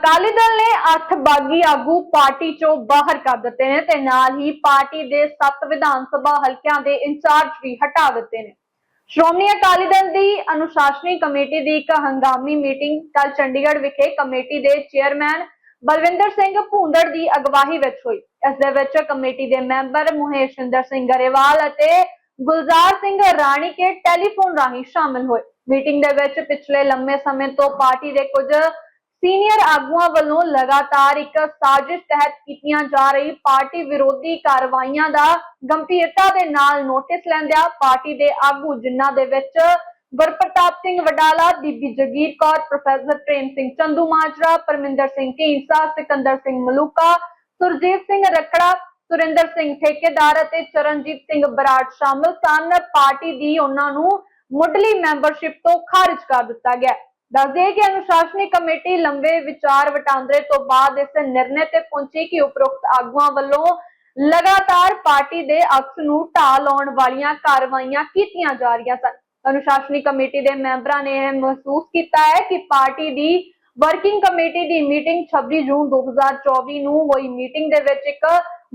ਅਕਾਲੀ ਦਲ ਨੇ 8 ਬਾਗੀ ਆਗੂ ਪਾਰਟੀ ਚੋਂ ਬਾਹਰ ਕਰ ਦਿੱਤੇ ਨੇ ਤੇ ਨਾਲ ਹੀ ਪਾਰਟੀ ਦੇ 7 ਵਿਧਾਨ ਸਭਾ ਹਲਕਿਆਂ ਦੇ ਇੰਚਾਰਜ ਵੀ ਹਟਾ ਦਿੱਤੇ ਨੇ। ਸ਼੍ਰੋਮਣੀ ਅਕਾਲੀ ਦਲ ਦੀ ਅਨੁਸ਼ਾਸਨੀ ਕਮੇਟੀ ਦੀ ਇੱਕ ਹੰਗਾਮੀ ਮੀਟਿੰਗ ਕੱਲ ਚੰਡੀਗੜ੍ਹ ਵਿਖੇ ਕਮੇਟੀ ਦੇ ਚੇਅਰਮੈਨ ਬਲਵਿੰਦਰ ਸਿੰਘ ਭੂੰਦੜ ਦੀ ਅਗਵਾਈ ਵਿੱਚ ਹੋਈ। ਇਸ ਦੇ ਵਿੱਚ ਕਮੇਟੀ ਦੇ ਮੈਂਬਰ ਮੁਹੇਸ਼ਿੰਦਰ ਸਿੰਘ ਗਰੇਵਾਲ ਅਤੇ ਗੁਲਜ਼ਾਰ ਸਿੰਘ ਰਾਣੀ ਕੇ ਟੈਲੀਫੋਨ ਰਾਹੀਂ ਸ਼ਾਮਲ ਹੋਏ। ਮੀਟਿੰਗ ਦੇ ਵਿੱਚ ਪਿਛਲੇ ਲੰਮੇ ਸਮੇਂ ਤੋਂ ਪਾਰਟੀ ਦੇ ਕੁਝ ਸੀਨੀਅਰ ਆਗੂਆਂ ਵੱਲੋਂ ਲਗਾਤਾਰ ਇੱਕ ਸਾਜ਼ਿਸ਼ ਤਹਿਤ ਕੀਤੀਆਂ ਜਾ ਰਹੀ ਪਾਰਟੀ ਵਿਰੋਧੀ ਕਾਰਵਾਈਆਂ ਦਾ ਗੰਭੀਰਤਾ ਦੇ ਨਾਲ ਨੋਟਿਸ ਲੈਂਦਿਆਂ ਪਾਰਟੀ ਦੇ ਆਗੂ, ਜਿਨ੍ਹਾਂ ਦੇ ਵਿੱਚ ਗੁਰਪ੍ਰਤਾਪ ਸਿੰਘ ਵਡਾਲਾ, ਬੀਬੀ ਜਗੀਰ ਕੌਰ, ਪ੍ਰੋਫੈਸਰ ਪ੍ਰੇਮ ਸਿੰਘ ਚੰਦੂ ਮਾਜਰਾ, ਪਰਮਿੰਦਰ ਸਿੰਘ ਢੀਂਡਸਾ, ਸਿਕੰਦਰ ਸਿੰਘ ਮਲੂਕਾ, ਸੁਰਜੀਤ ਸਿੰਘ ਰੱਖੜਾ, ਸੁਰਿੰਦਰ ਸਿੰਘ ਠੇਕੇਦਾਰ ਅਤੇ ਚਰਨਜੀਤ ਸਿੰਘ ਬਰਾੜ ਸ਼ਾਮਲ ਸਨ। ਪਾਰਟੀ ਦੀ ਉਹਨਾਂ ਨੂੰ ਮੁੱਢਲੀ ਮੈਂਬਰਸ਼ਿਪ ਤੋਂ ਖਾਰਜ ਕਰ ਦਿੱਤਾ ਗਿਆ। ਦੱਸਦੇ ਕਿ ਅਨੁਸ਼ਾਸਨੀ ਕਮੇਟੀ ਲੰਬੇ ਵਿਚਾਰ ਵਟਾਂਦਰੇ ਤੋਂ ਬਾਅਦ ਇਸ ਨਿਰਣੇ ਤੇ ਪਹੁੰਚੀ ਕਿ ਉਪਰੋਕਤ ਆਗੂਆਂ ਵੱਲੋਂ ਲਗਾਤਾਰ ਪਾਰਟੀ ਦੇ ਅਕਸ ਨੂੰ ਢਾਹ ਲਾਉਣ ਵਾਲੀਆਂ ਕਾਰਵਾਈਆਂ ਕੀਤੀਆਂ ਜਾ ਰਹੀਆਂ ਸਨ। ਅਨੁਸ਼ਾਸਨੀ ਕਮੇਟੀ ਦੇ ਮੈਂਬਰਾਂ ਨੇ ਇਹ ਮਹਿਸੂਸ ਕੀਤਾ ਹੈ ਕਿ ਪਾਰਟੀ ਦੀ ਵਰਕਿੰਗ ਕਮੇਟੀ ਦੀ ਮੀਟਿੰਗ 26 ਜੂਨ 2024 ਨੂੰ ਹੋਈ। ਮੀਟਿੰਗ ਦੇ ਵਿੱਚ ਇੱਕ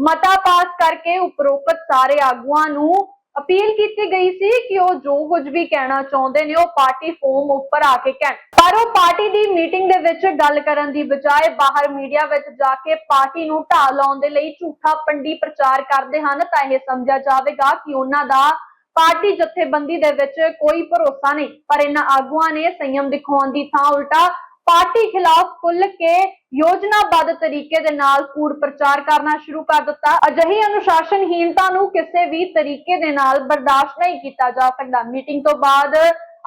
ਮਤਾ ਪਾਸ ਕਰਕੇ ਉਪਰੋਕਤ ਸਾਰੇ ਆਗੂਆਂ ਨੂੰ ਅਪੀਲ ਕੀਤੀ ਗਈ ਸੀ ਕਿ ਉਹ ਜੋ ਕੁਝ ਵੀ ਕਹਿਣਾ ਚਾਹੁੰਦੇ ਨੇ ਉਹ ਪਾਰਟੀ ਫੋਰਮ ਉੱਪਰ ਆ ਕੇ ਕਹਿਣ। ਪਰ ਉਹ ਪਾਰਟੀ ਦੀ ਮੀਟਿੰਗ ਦੇ ਵਿੱਚ ਗੱਲ ਕਰਨ ਦੀ ਬਜਾਏ ਬਾਹਰ ਮੀਡੀਆ ਵਿੱਚ ਜਾ ਕੇ ਪਾਰਟੀ ਨੂੰ ਢਾਹ ਲਾਉਣ ਦੇ ਲਈ ਝੂਠਾ ਪੰਡੀ ਪ੍ਰਚਾਰ ਕਰਦੇ ਹਨ ਤਾਂ ਇਹ ਸਮਝਿਆ ਜਾਵੇਗਾ ਕਿ ਉਹਨਾਂ ਦਾ ਪਾਰਟੀ ਜਥੇਬੰਦੀ ਦੇ ਵਿੱਚ ਕੋਈ ਭਰੋਸਾ ਨਹੀਂ। ਪਰ ਇਹਨਾਂ ਆਗੂਆਂ ਨੇ ਸੰਯਮ ਦਿਖਾਉਣ ਦੀ ਥਾਂ ਉਲਟਾ ਪਾਰਟੀ ਖਿਲਾਫ ਖੁੱਲ ਕੇ ਯੋਜਨਾਬੱਧ ਤਰੀਕੇ ਦੇ ਨਾਲ ਕੂੜ ਪ੍ਰਚਾਰ ਕਰਨਾ ਸ਼ੁਰੂ ਕਰ ਦਿੱਤਾ। ਅਜਿਹੀ ਅਨੁਸ਼ਾਸਨਹੀਣਤਾ ਨੂੰ ਕਿਸੇ ਵੀ ਤਰੀਕੇ ਦੇ ਨਾਲ ਬਰਦਾਸ਼ਤ ਨਹੀਂ ਕੀਤਾ ਜਾ ਸਕਦਾ। ਮੀਟਿੰਗ ਤੋਂ ਬਾਅਦ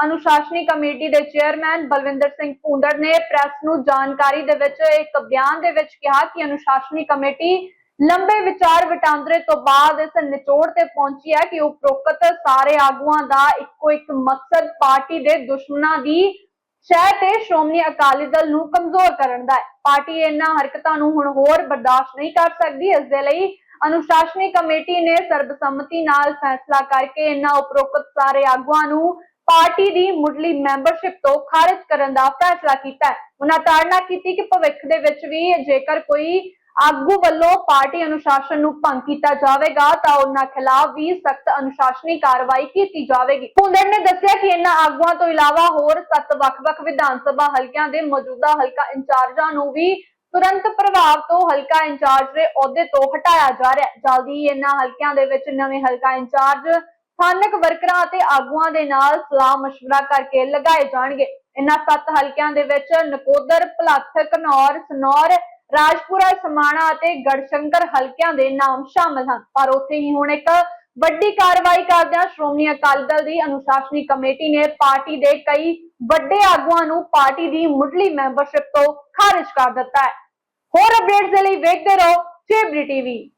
ਅਨੁਸ਼ਾਸਨੀ ਕਮੇਟੀ ਦੇ ਚੇਅਰਮੈਨ ਬਲਵਿੰਦਰ ਸਿੰਘ ਭੂੰਦੜ ਨੇ ਪ੍ਰੈਸ ਨੂੰ ਜਾਣਕਾਰੀ ਦੇ ਵਿੱਚ ਇੱਕ ਬਿਆਨ ਦੇ ਵਿੱਚ ਕਿਹਾ ਕਿ ਅਨੁਸ਼ਾਸਨੀ ਕਮੇਟੀ ਲੰਬੇ ਵਿਚਾਰ ਵਟਾਂਦਰੇ ਤੋਂ ਬਾਅਦ ਇਸ ਨਿਚੋੜ ਤੇ ਪਹੁੰਚੀ ਹੈ ਕਿ ਉਪਰੋਕਤ ਸਾਰੇ ਆਗੂਆਂ ਦਾ ਇੱਕੋ ਇੱਕ ਮਕਸਦ ਪਾਰਟੀ ਦੇ ਦੁਸ਼ਮਣਾਂ ਦੀ ਸ਼ਹਿਰ ਤੇ ਸ਼੍ਰੋਮਣੀ ਅਕਾਲੀ ਦਲ ਨੂੰ ਕਮਜ਼ੋਰ ਕਰਨ ਦਾ ਹੈ। ਪਾਰਟੀ ਇਹਨਾਂ ਹਰਕਤਾਂ ਨੂੰ ਹੁਣ ਹੋਰ ਬਰਦਾਸ਼ਤ ਨਹੀਂ ਕਰ ਸਕਦੀ। ਇਸ ਦੇ ਲਈ ਅਨੁਸ਼ਾਸਨੀ ਕਮੇਟੀ ਨੇ ਸਰਬਸੰਮਤੀ ਨਾਲ ਫੈਸਲਾ ਕਰਕੇ ਇਹਨਾਂ ਉਪਰੋਕਤ ਸਾਰੇ ਆਗੂਆਂ ਨੂੰ ਪਾਰਟੀ ਦੀ ਮੁੱਢਲੀ ਮੈਂਬਰਸ਼ਿਪ ਤੋਂ ਖਾਰਜ ਕਰਨ ਦਾ ਫੈਸਲਾ ਕੀਤਾ ਹੈ। ਉਹਨਾਂ ਤਾੜਨਾ ਕੀਤੀ ਕਿ ਭਵਿੱਖ ਦੇ ਵਿੱਚ ਵੀ ਜੇਕਰ ਕੋਈ ਆਗੂ ਵੱਲੋਂ ਪਾਰਟੀ ਅਨੁਸ਼ਾਸਨ ਨੂੰ ਭੰਗ ਕੀਤਾ ਜਾਵੇਗਾ ਤਾਂ ਉਹਨਾਂ ਖਿਲਾਫ ਵੀ ਸਖਤ ਅਨੁਸ਼ਾਸਨੀ ਕਾਰਵਾਈ ਕੀਤੀ ਜਾਵੇਗੀ ਭੁੰਦੜ ਨੇ ਦੱਸਿਆ ਕਿ ਇਹਨਾਂ ਆਗੂਆਂ ਤੋਂ ਇਲਾਵਾ ਹੋਰ ਸੱਤ ਵੱਖ-ਵੱਖ ਵਿਧਾਨ ਸਭਾ ਹਲਕਿਆਂ ਦੇ ਮੌਜੂਦਾ ਹਲਕਾ ਇੰਚਾਰਜਾਂ ਨੂੰ ਵੀ ਤੁਰੰਤ ਪ੍ਰਭਾਵ ਤੋਂ ਹਲਕਾ ਇੰਚਾਰਜ ਦੇ ਅਹੁਦੇ ਤੋਂ ਹਟਾਇਆ ਜਾ ਰਿਹਾ ਹੈ ਜਲਦੀ ਹੀ ਇਹਨਾਂ ਹਲਕਿਆਂ ਦੇ ਵਿੱਚ ਨਵੇਂ ਹਲਕਾ ਇੰਚਾਰਜ ਸਥਾਨਕ ਵਰਕਰਾਂ ਅਤੇ ਆਗੂਆਂ ਦੇ ਨਾਲ ਸਲਾਹ مشورہ ਕਰਕੇ ਲਗਾਏ ਜਾਣਗੇ ਇਹਨਾਂ ਸੱਤ ਹਲਕਿਆਂ ਦੇ ਵਿੱਚ ਨਕੋਦਰ ਭਲੱਥ ਘਨੌਰ ਸਨੌਰ ਰਾਜਪੁਰਾ, ਸਮਾਣਾ ਅਤੇ ਗੜਸ਼ੰਕਰ ਹਲਕਿਆਂ ਦੇ ਨਾਮ ਸ਼ਾਮਲ ਹਨ। ਪਰ ਉੱਥੇ ਹੀ ਹੁਣ ਇੱਕ ਵੱਡੀ ਕਾਰਵਾਈ ਕਰਦਿਆਂ ਸ਼੍ਰੋਮਣੀ ਅਕਾਲੀ ਦਲ ਦੀ ਅਨੁਸ਼ਾਸਨੀ ਕਮੇਟੀ ਨੇ ਪਾਰਟੀ ਦੇ ਕਈ ਵੱਡੇ ਆਗੂਆਂ ਨੂੰ ਪਾਰਟੀ ਦੀ ਮੁੱਢਲੀ ਮੈਂਬਰਸ਼ਿਪ ਤੋਂ ਖਾਰਜ ਕਰ ਦਿੱਤਾ ਹੈ। ਹੋਰ ਅਪਡੇਟਸ ਦੇ ਲਈ ਵੇਖਦੇ ਰਹੋ ਚੇਬਰੀ ਟੀਵੀ।